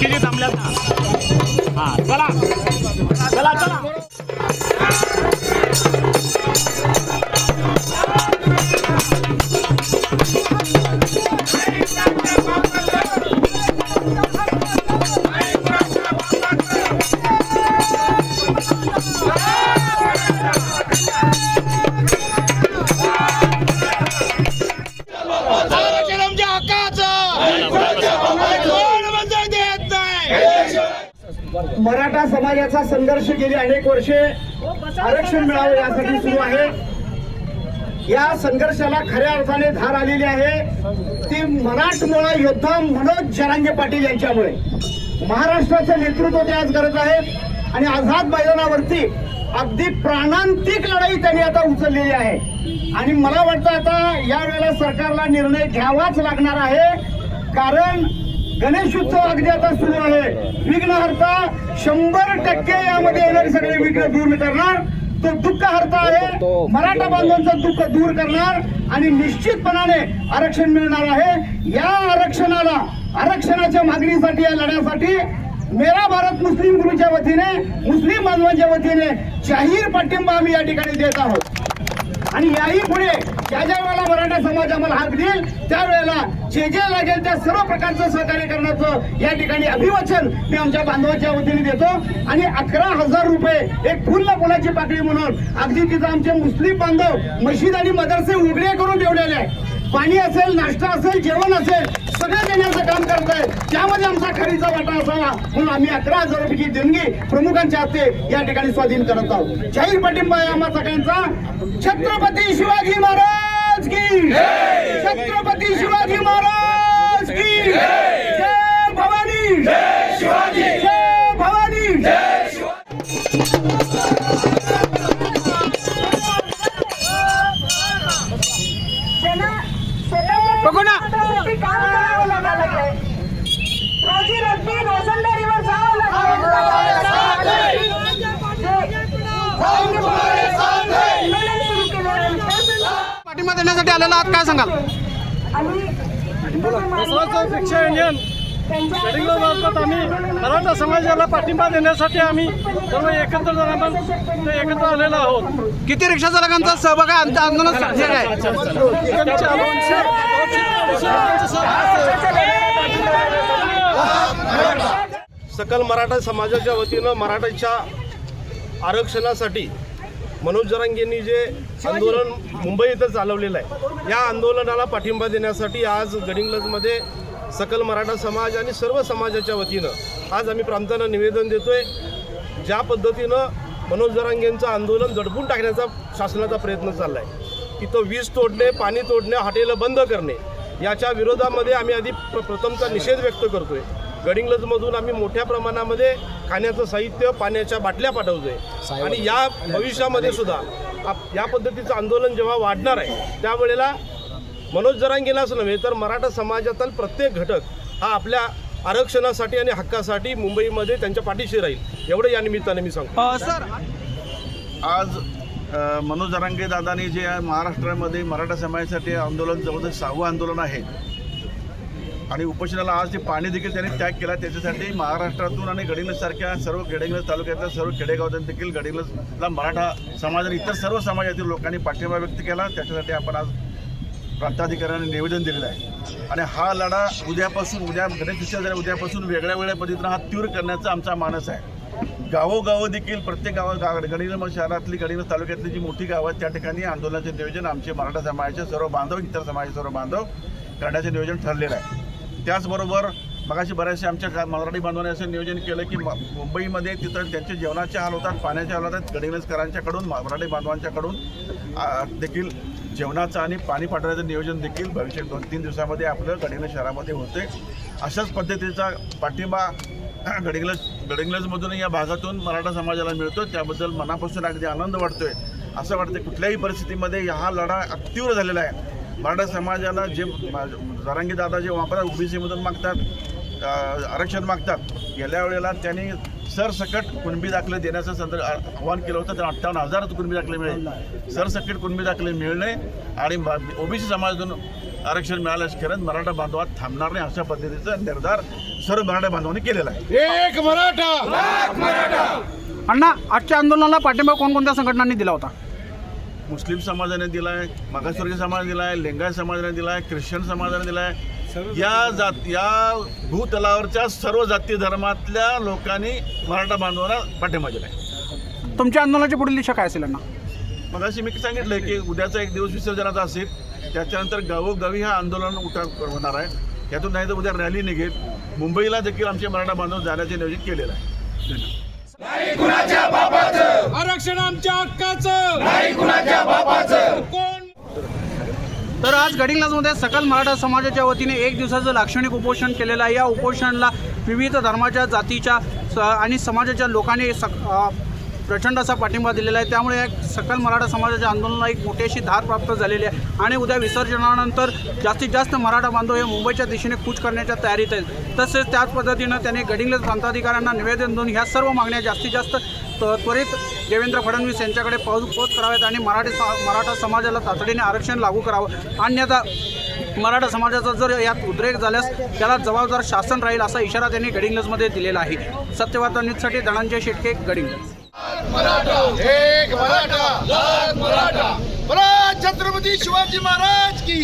बाकीचे थांबल्यात ना. हा चला. चला चला. मराठा समाजाचा संघर्ष गेली अनेक वर्षे आरक्षण मिळावं यासाठी सुरू आहे. या संघर्षाला खऱ्या अर्थाने धार आलेली आहे. ती मराठमोळा योद्धा मनोज जरांगे पाटील यांच्यामुळे. महाराष्ट्राचं नेतृत्व ते आज करत आहेत आणि आझाद मैदानावरती अगदी प्राणांतिक लढाई त्यांनी आता उचललेली आहे. आणि मला वाटतं आता यावेळेला सरकारला निर्णय घ्यावाच लागणार आहे. कारण गणेशोत्सव अगदी आता सुरू आहे. विघ्नहर्ता शंभर टक्के यामध्ये येणारे सगळे विघ्न दूर करणार तो दुःख हरता आहे. मराठा बांधवांचं दुःख दूर करणार आणि निश्चितपणाने आरक्षण मिळणार आहे. या आरक्षणाला आरक्षणाच्या मागणीसाठी या लढ्यासाठी मेरा भारत मुस्लिम गुरुच्या वतीने मुस्लिम बांधवांच्या वतीने जाहीर पाठिंबा आम्ही या ठिकाणी देत आहोत. आणि याही पुढे ज्या ज्या वेळेला मराठा समाज आम्हाला हात देईल त्यावेळेला जे जे लागेल त्या सर्व प्रकारचं सहकार्य करण्याचं या ठिकाणी अभिवाचन मी आमच्या बांधवाच्या वतीने देतो. आणि अकरा हजार रुपये एक फुल्ल पुलाची पाकळी म्हणून अगदी तिथं आमचे मुस्लिम बांधव मशीद आणि मदरसे उघडे करून ठेवलेले आहे पाणी असेल नाश्ता असेल जेवण असेल सगळं देण्याचं काम करत आहे त्यामध्ये आमचा खरीचा वाटा असावा. म्हणून आम्ही अकरा हजार रुपयाची देणगी प्रमुखांच्या हस्ते या ठिकाणी स्वाधीन करत आहोत. जाहीर पाठिंबा आहे आम्हा सगळ्यांचा. छत्रपती शिवाजी महाराज की छत्रपती शिवाजी महाराज की जय. भवानी. जय शिवाजी. जय भवानी. पाठिंबा आलेला आहात काय सांगाल? आम्ही शिक्षा इंडियन मार्फत आम्ही मराठा समाजाला पाठिंबा देण्यासाठी आम्ही सर्व एकत्र एकत्र आलेलो आहोत किती रिक्षा चालकांचा सहभाग आहे. आमच्या आंदोलनात सकल मराठा समाजाच्या वतीनं मराठाच्या आरक्षणासाठी मनोज जरांगेंनी जे आंदोलन मुंबई इथं चालवलेलं आहे या आंदोलनाला पाठिंबा देण्यासाठी आज गडिंग्लजमध्ये सकल मराठा समाज आणि सर्व समाजाच्या वतीनं आज आम्ही प्रांतांना निवेदन देतोय ज्या पद्धतीनं मनोज जरांगेंचं आंदोलन दडपून टाकण्याचा शासनाचा प्रयत्न चालला आहे तिथं वीज तोडणे पाणी तोडणे हॉटेलं बंद करणे याच्या विरोधामध्ये आम्ही आधी प्र प्रथमचा निषेध व्यक्त करतोय. गडिंग्लजमधून आम्ही मोठ्या प्रमाणामध्ये खाण्याचं साहित्य पाण्याच्या बाटल्या पाठवतोय. आणि या भविष्यामध्ये सुद्धा आप- या पद्धतीचं आंदोलन जेव्हा वाढणार आहे त्यावेळेला मनोज जरांगेलाच नव्हे तर मराठा समाजातील प्रत्येक घटक हा आपल्या आरक्षणासाठी आणि हक्कासाठी मुंबईमध्ये त्यांच्या पाठीशी राहील. एवढं या निमित्ताने मी सांगतो. सर आज मनोज जरांगे दादांनी जे महाराष्ट्रामध्ये मराठा समाजासाठी आंदोलन जवळजवळ सहावं आंदोलन आहे आणि उपोषणाला आज जे पाणी देखील त्यांनी त्याग केला त्याच्यासाठी महाराष्ट्रातून आणि गडिंग्लजसारख्या सर्व गडिंग्लज तालुक्यातल्या सर्व खेडेगावातून देखील गडिंग्लजला मराठा समाज आणि इतर सर्व समाजातील लोकांनी पाठिंबा व्यक्त केला. त्याच्यासाठी आपण आज प्रांताधिकाऱ्यांनी निवेदन दिलेलं आहे. आणि हा लढा उद्यापासून उद्या गणेशोत्सव उद्यापासून वेगळ्या वेगळ्या पद्धतीनं हा तीव्र करण्याचा आमचा मानस आहे. गावोगावं देखील प्रत्येक गावा गाव गडिंग्लज शहरातली गडिंग्लज तालुक्यातली जी मोठी गावं आहेत त्या ठिकाणी आंदोलनाचे नियोजन आमचे मराठा समाजाचे सर्व बांधव इतर समाजाचे सर्व बांधव करण्याचे नियोजन ठरलेलं आहे. त्याचबरोबर मगाशी बऱ्याचशा आमच्या गा- मराठी बांधवांनी असं नियोजन केलं की मुंबईमध्ये तिथं त्यांचे जेवणाचे हाल होतात पाण्याचे हाल होतात. गडिंग्लजकरांच्याकडून मराठी बांधवांच्याकडून देखील जेवणाचं आणि पाणी पाठवण्याचं नियोजन देखील भविष्यात दोन तीन दिवसामध्ये आपलं गडिंगलज शहरामध्ये होते अशाच पद्धतीचा पाठिंबा गडिंगलज गडिंगलजमधून या भागातून मराठा समाजाला मिळतो त्याबद्दल मनापासून अगदी आनंद वाटतोय. असं वाटतं कुठल्याही परिस्थितीमध्ये हा लढा तीव्र झालेला आहे. मराठा समाजाला जे जरांगी दादा जे वापरा ओबीसीमधून मागतात आरक्षण मागतात गेल्या वेळेला त्यांनी सरसकट कुणबी दाखले देण्याचं संदर्भ आव्हान केलं होतं. तर अठ्ठावन्न हजार कुणबी दाखले मिळेल. सरसकट कुणबी दाखले मिळणे आणि ओबीसी समाजातून आरक्षण मिळाल्यास खरंच मराठा बांधवात थांबणार नाही अशा पद्धतीचा निर्धार सर्व मराठा बांधवांनी केलेला आहे. अण्णा आजच्या आंदोलनाला पाठिंबा कोणकोणत्या संघटनांनी दिला होता? मुस्लिम समाजाने दिलाय मागासवर्गीय समाजाने दिलाय लिंगायत समाजाने दिलाय ख्रिश्चन समाजाने दिलाय. या जात या भूतलावरच्या सर्व जाती धर्मातल्या लोकांनी मराठा बांधवांना पाठिंबा दिलाय. तुमच्या आंदोलनाची पुढील दिशा काय असेल अण्णा मग अशी मी सांगितलंय की उद्याचा एक दिवस विसर्जनाचा असेल त्याच्यानंतर गावोगावी हा आंदोलन उठा होणार आहे. यातून नाही तर उद्या रॅली निघेल. मुंबईला देखील आमचे मराठा बांधव जाण्याचे नियोजन केलेलं आहे. धन्यवाद. आरक्षण आमच्या हक्काचं. नाही कुणाच्या बापाचं. कोण? तर आज गडिंग्लजमध्ये सकल मराठा समाजाच्या वतीने एक दिवसाचं लाक्षणिक उपोषण केलेलं आहे. या उपोषणाला विविध धर्माच्या जातीच्या स- आणि समाजाच्या लोकांनी सक प्रचंड असा पाठिंबा दिलेला आहे. त्यामुळे या सकल मराठा समाजाच्या आंदोलनाला एक मोठी अशी धार प्राप्त झालेली आहे. आणि उद्या विसर्जनानंतर जास्तीत जास्त मराठा बांधव हे मुंबईच्या दिशेने कूच करण्याच्या तयारीत आहेत. तसेच त्याच पद्धतीनं त्यांनी गडिंग्लज प्रांताधिकाऱ्यांना निवेदन देऊन ह्या सर्व मागण्या जास्तीत जास्त त- त्वरित देवेंद्र फडणवीस यांच्याकडे पोहोच पोच कराव्यात आणि मराठी सा मराठा समाजाला तातडीने आरक्षण लागू करावं. अन्यथा मराठा समाजाचा जर यात उद्रेक झाल्यास त्याला जबाबदार शासन राहील असा इशारा त्यांनी गडिंग्लजमध्ये दिलेला आहे. सत्यवार्ता न्यूजसाठी धनंजय शेटके गडिंग्लज. छत्रपती शिवाजी महाराज की